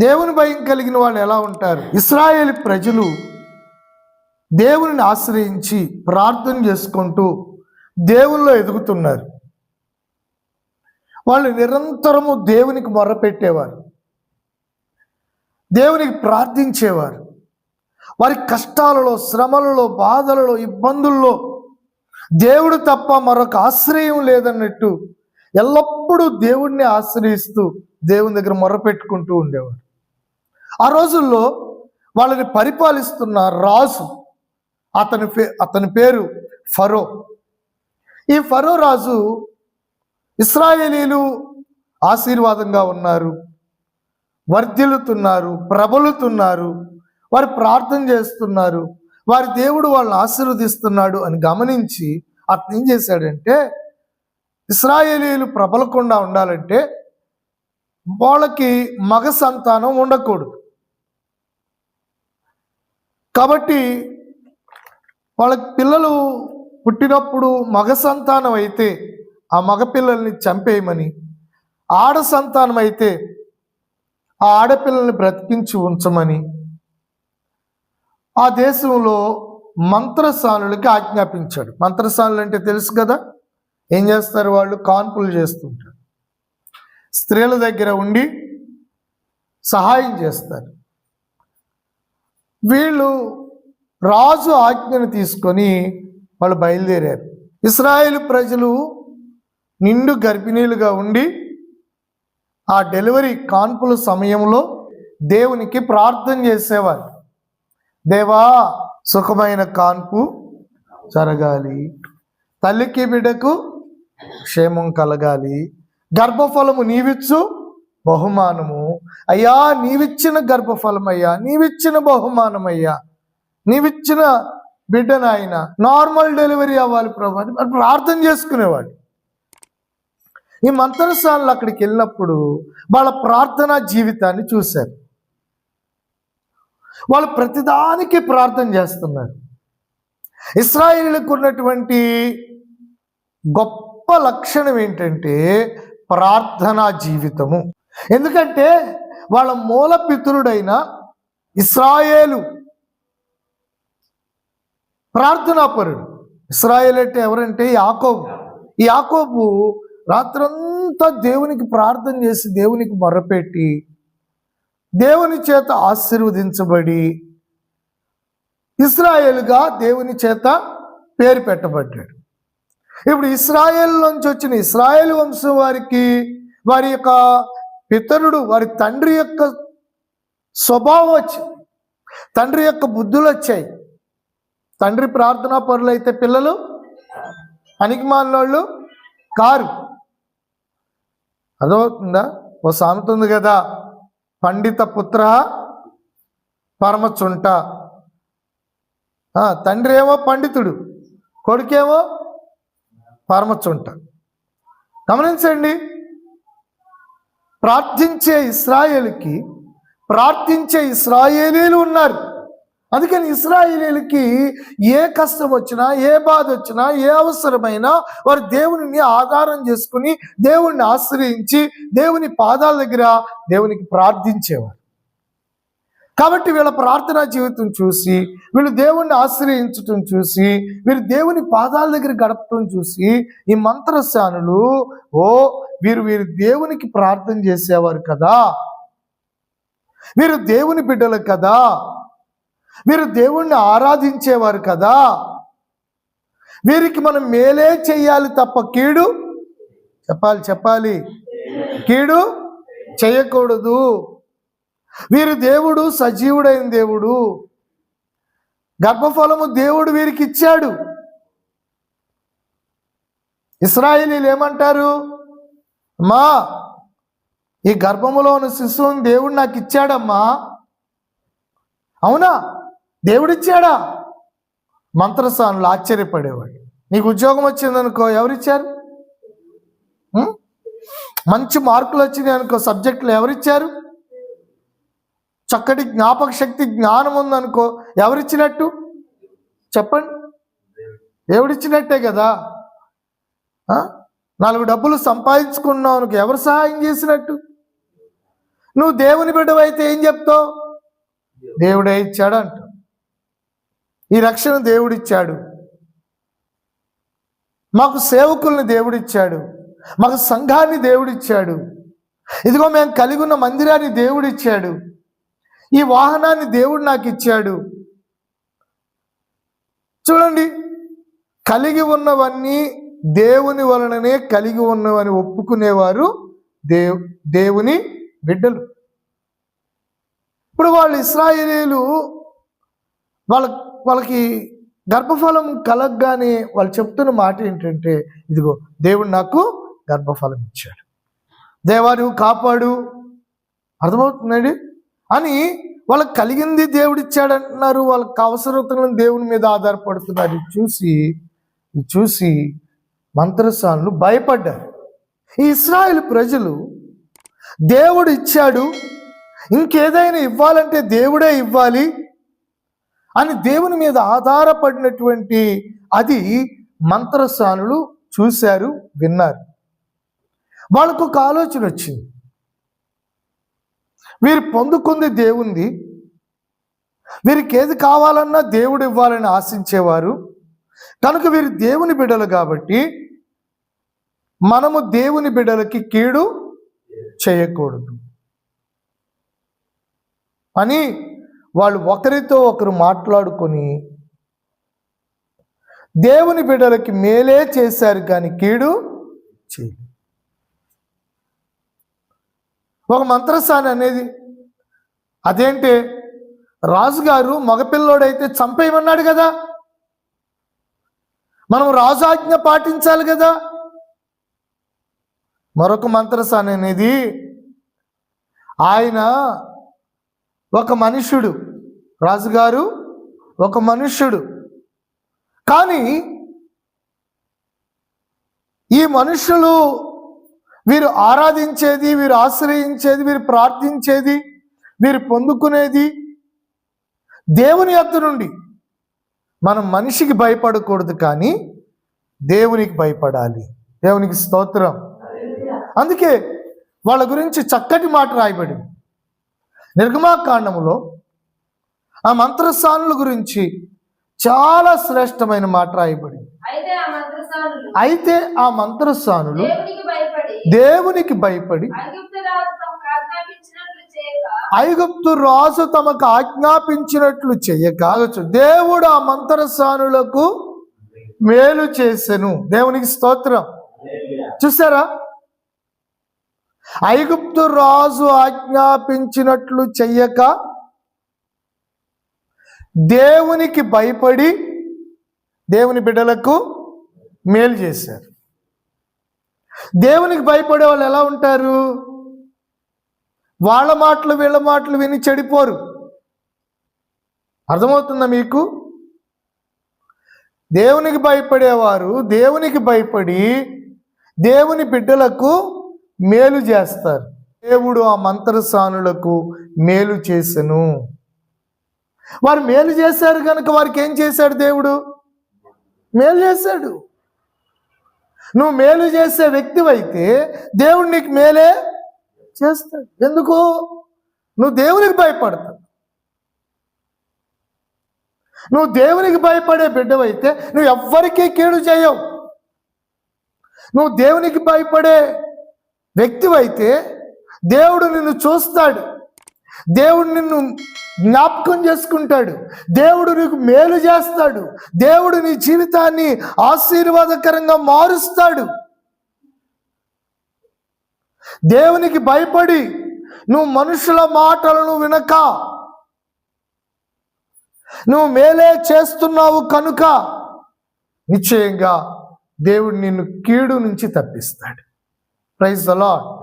దేవుని భయం కలిగిన వాళ్ళు ఎలా ఉంటారు? ఇస్రాయేల్ ప్రజలు దేవుని ఆశ్రయించి ప్రార్థన చేసుకుంటూ దేవుల్లో ఎదుగుతున్నారు. వాళ్ళు నిరంతరము దేవునికి మొర్రపెట్టేవారు దేవునికి ప్రార్థించేవారు. వారి కష్టాలలో శ్రమలలో బాధలలో ఇబ్బందుల్లో దేవుడు తప్ప మరొక ఆశ్రయం లేదన్నట్టు ఎల్లప్పుడూ దేవుణ్ణి ఆశ్రయిస్తూ దేవుని దగ్గర మొర్రపెట్టుకుంటూ ఉండేవారు. ఆ రోజుల్లో వాళ్ళని పరిపాలిస్తున్న రాజు అతని పే అతని పేరు ఫరో. ఈ ఫరో రాజు ఇస్రాయేలీలు ఆశీర్వాదంగా ఉన్నారు వర్ధిల్లుతున్నారు ప్రబలుతున్నారు వారు ప్రార్థన చేస్తున్నారు వారి దేవుడు వాళ్ళని ఆశీర్వదిస్తున్నాడు అని గమనించి అతను ఏం చేశాడంటే ఇస్రాయేలీలు ప్రబలకుండా ఉండాలంటే వాళ్ళకి మగ సంతానం ఉండకూడదు. కాబట్టి వాళ్ళ పిల్లలు పుట్టినప్పుడు మగ సంతానం అయితే ఆ మగపిల్లల్ని చంపేయమని ఆడ సంతానం అయితే ఆ ఆడపిల్లల్ని బ్రతికించి ఉంచమని ఆ దేశంలో మంత్రసానులకి ఆజ్ఞాపించాడు. మంత్రసానులు అంటే తెలుసు కదా? ఏం చేస్తారు వాళ్ళు? కాన్పులు చేస్తుంటారు. స్త్రీల దగ్గర ఉండి సహాయం చేస్తారు. వీళ్ళు రాజు ఆజ్ఞను తీసుకొని వాళ్ళు బయలుదేరారు. ఇస్రాయేల్ ప్రజలు నిండు గర్భిణీలుగా ఉండి ఆ డెలివరీ కాన్పుల సమయంలో దేవునికి ప్రార్థన చేసేవారు. దేవా సుఖమైన కాన్పు జరగాలి. తల్లికి బిడ్డకు క్షేమం కలగాలి. గర్భఫలము నీవిచ్చు బహుమానము అయ్యా నీవిచ్చిన గర్భఫలం అయ్యా నీవిచ్చిన బహుమానం అయ్యా నీవిచ్చిన బిడ్డ నాయన నార్మల్ డెలివరీ అవ్వాలి ప్రభు అని ప్రార్థన చేసుకునేవాడు. ఈ మంత్రస్థానాలు అక్కడికి వెళ్ళినప్పుడు వాళ్ళ ప్రార్థనా జీవితాన్ని చూశారు. వాళ్ళు ప్రతిదానికి ప్రార్థన చేస్తున్నారు. ఇస్రాయిలకు ఉన్నటువంటి గొప్ప లక్షణం ఏంటంటే ప్రార్థనా జీవితము. ఎందుకంటే వాళ్ళ మూల పితరుడైన ఇస్రాయేలు ప్రార్థనాపరుడు. ఇస్రాయేల్ అంటే ఎవరంటే యాకోబు. ఈ యాకోబు రాత్రంతా దేవునికి ప్రార్థన చేసి దేవునికి మొరపెట్టి దేవుని చేత ఆశీర్వదించబడి ఇస్రాయేల్గా దేవుని చేత పేరు పెట్టబడ్డాడు. ఇప్పుడు ఇస్రాయేల్ నుంచి వచ్చిన ఇస్రాయేల్ వంశం వారికి వారి యొక్క పితరుడు వారి తండ్రి యొక్క స్వభావం వచ్చింది తండ్రి యొక్క బుద్ధులు వచ్చాయి. తండ్రి ప్రార్థనా పరులు అయితే పిల్లలు అనికిమాలోళ్ళు కారు. అదవుతుందా ఓ సామెత ఉంది కదా పండిత పుత్ర పరమచుంట. తండ్రి ఏమో పండితుడు కొడుకేమో పరమచుంట. గమనించండి ప్రార్థించే ఇస్రాయేల్కి ప్రార్థించే ఇస్రాయేలీలు ఉన్నారు. అందుకని ఇస్రాయేలీలకి ఏ కష్టం వచ్చినా ఏ బాధ వచ్చినా ఏ అవసరమైనా వారు దేవుని ఆధారం చేసుకుని దేవుణ్ణి ఆశ్రయించి దేవుని పాదాల దగ్గర దేవునికి ప్రార్థించేవారు. కాబట్టి వీళ్ళ ప్రార్థనా జీవితం చూసి వీళ్ళు దేవుణ్ణి ఆశ్రయించటం చూసి వీరు దేవుని పాదాల దగ్గర గడపటం చూసి ఈ మంత్రశానులు ఓ వీరు వీరు దేవునికి ప్రార్థన చేసేవారు కదా. వీరు దేవుని బిడ్డలు కదా. వీరు దేవుణ్ణి ఆరాధించేవారు కదా. వీరికి మనం మేలే చెయ్యాలి తప్ప కీడు చెప్పాలి చెప్పాలి. కీడు చేయకూడదు. వీరు దేవుడు సజీవుడైన దేవుడు. గర్భఫలము దేవుడు వీరికి ఇచ్చాడు. ఇస్రాయిలీలు ఏమంటారు? అమ్మా ఈ గర్భములో ఉన్న శిశువుని దేవుడు నాకు ఇచ్చాడమ్మా. అవునా? దేవుడిచ్చాడా? మంత్రస్థానులు ఆశ్చర్యపడేవాడు. నీకు ఉద్యోగం వచ్చిందనుకో ఎవరిచ్చారు? మంచి మార్కులు వచ్చినాయి అనుకో సబ్జెక్టులు ఎవరిచ్చారు? చక్కటి జ్ఞాపక శక్తి జ్ఞానం ఉందనుకో ఎవరిచ్చినట్టు? చెప్పండి. దేవుడిచ్చినట్టే కదా. నాలుగు డబ్బులు సంపాదించుకున్నావు ఎవరు సహాయం చేసినట్టు? నువ్వు దేవుని బిడ్డవైతే ఏం చెప్తావు? దేవుడే ఇచ్చాడు అంట ఈ రక్షణ దేవుడిచ్చాడు. మాకు సేవకుల్ని దేవుడిచ్చాడు. మాకు సంఘాన్ని దేవుడిచ్చాడు. ఇదిగో మేము కలిగి ఉన్న మందిరాన్ని దేవుడిచ్చాడు. ఈ వాహనాన్ని దేవుడు నాకు ఇచ్చాడు. చూడండి కలిగి ఉన్నవన్నీ దేవుని వలననే కలిగి ఉన్నవని ఒప్పుకునేవారు దేవ్ దేవుని బిడ్డలు. ఇప్పుడు వాళ్ళు ఇస్రాయేలీలు వాళ్ళ వాళ్ళకి గర్భఫలం కలగగానే వాళ్ళు చెప్తున్న మాట ఏంటంటే ఇదిగో దేవుడు నాకు గర్భఫలం ఇచ్చాడు. దేవాడు కాపాడు. అర్థమవుతుందండి? అని వాళ్ళకి కలిగింది దేవుడిచ్చాడు అంటున్నారు వాళ్ళకి అవసరతలను దేవుని మీద ఆధారపడుతున్నారు. చూసి చూసి మంత్రసానులు భయపడ్డారు. ఈ ఇస్రాయేల్ ప్రజలు దేవుడు ఇచ్చాడు ఇంకేదైనా ఇవ్వాలంటే దేవుడే ఇవ్వాలి అని దేవుని మీద ఆధారపడినటువంటి అది మంత్రసానులు చూశారు విన్నారు. వాళ్ళకు ఒక ఆలోచన వచ్చింది. వీరు పొందుకుంది దేవుంది. వీరికి ఏది కావాలన్నా దేవుడు ఇవ్వాలని ఆశించేవారు. కనుక వీరు దేవుని బిడ్డలు కాబట్టి మనము దేవుని బిడ్డలకి కీడు చేయకూడదు. అని వాళ్ళు ఒకరితో ఒకరు మాట్లాడుకొని దేవుని బిడ్డలకి మేలే చేశారు కానీ కీడు చేయలేదు. ఒక మంత్రసాని అనేది అదేంటి? రాజుగారు మగపిల్లోడైతే చంపేయమన్నాడు కదా. మనం రాజాజ్ఞ పాటించాలి కదా. మరొక మంత్రసాని అనేది ఆయన ఒక మనుష్యుడు రాజుగారు ఒక మనుష్యుడు. కానీ ఈ మనుషులు వీరు ఆరాధించేది వీరు ఆశ్రయించేది వీరు ప్రార్థించేది వీరు పొందుకునేది దేవుని యొక్క నుండి మనం మనిషికి భయపడకూడదు కానీ దేవునికి భయపడాలి. దేవునికి స్తోత్రం. అందుకే వాళ్ళ గురించి చక్కటి మాట రాయబడింది. నిర్గమాకాండములో ఆ మంత్రస్థానుల గురించి చాలా శ్రేష్టమైన మాట రాయబడింది. అయితే ఆ మంత్రస్థానులు దేవునికి భయపడి ఐగుప్తు రాజు తమకు ఆజ్ఞాపించినట్లు చేయక చెయ్యక దేవుడు ఆ మంత్రస్థానులకు మేలు చేసెను. దేవునికి స్తోత్రం. చూసారా? ఐగుప్తు రాజు ఆజ్ఞాపించినట్లు చెయ్యక దేవునికి భయపడి దేవుని బిడ్డలకు మేలు చేశారు. దేవునికి భయపడే వాళ్ళు ఎలా ఉంటారు? వాళ్ళ మాటలు వీళ్ళ మాటలు విని చెడిపోరు. అర్థమవుతుందా మీకు? దేవునికి భయపడేవారు దేవునికి భయపడి దేవుని బిడ్డలకు మేలు చేస్తారు. దేవుడు ఆ మంత్రసానులకు మేలు చేసెను. వారు మేలు చేశారు కనుక వారికి ఏం చేశాడు దేవుడు? మేలు చేశాడు. నువ్వు మేలు చేసే వ్యక్తివైతే దేవుడు నీకు మేలే చేస్తాడు. ఎందుకు? నువ్వు దేవునికి భయపడతావు. నువ్వు దేవునికి భయపడే బిడ్డవైతే నువ్వు ఎవ్వరికీ కీడు చేయవు. నువ్వు దేవునికి భయపడే వ్యక్తివైతే దేవుడు నిన్ను చూస్తాడు. దేవుడు నిన్ను జ్ఞాపకం చేసుకుంటాడు. దేవుడు నీకు మేలు చేస్తాడు. దేవుడు నీ జీవితాన్ని ఆశీర్వాదకరంగా మారుస్తాడు. దేవునికి భయపడి నువ్వు మనుషుల మాటలను వినక. నువ్వు మేలే చేస్తున్నావు కనుక నిశ్చయంగా దేవుడు నిన్ను కీడు నుంచి తప్పిస్తాడు. Praise the lord